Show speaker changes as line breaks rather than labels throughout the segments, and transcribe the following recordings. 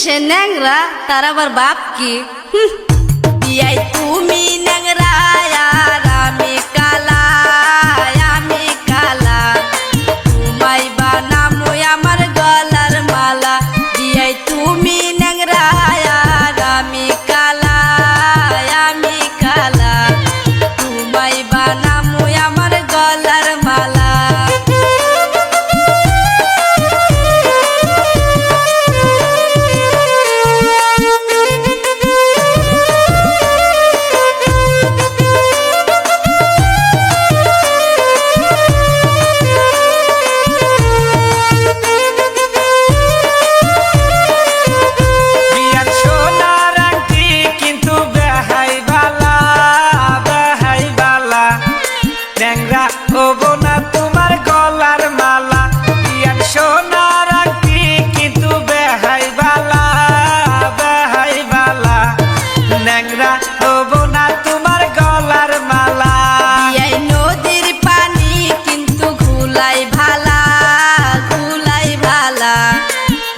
से नैंगरा तारा बार बाप की तू मीना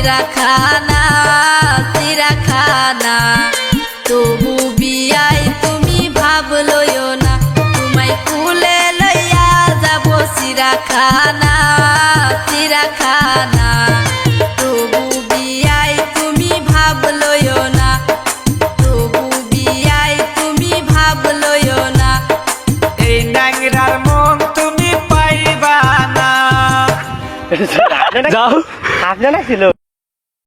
যাব সিরাখানা সিরাখানা তবু বিয়াই তুমি ভাব লইও না তোমায় কুলে লইয়া যাব সিরাখানা সিরাখানা তবু বিয়াই তুমি ভাব লইও না তবু বিয়াই তুমি ভাব লইও না।
এই ন্যাংরার মন তুমি পাইবা না।
যাও।
আপনারা ছিল।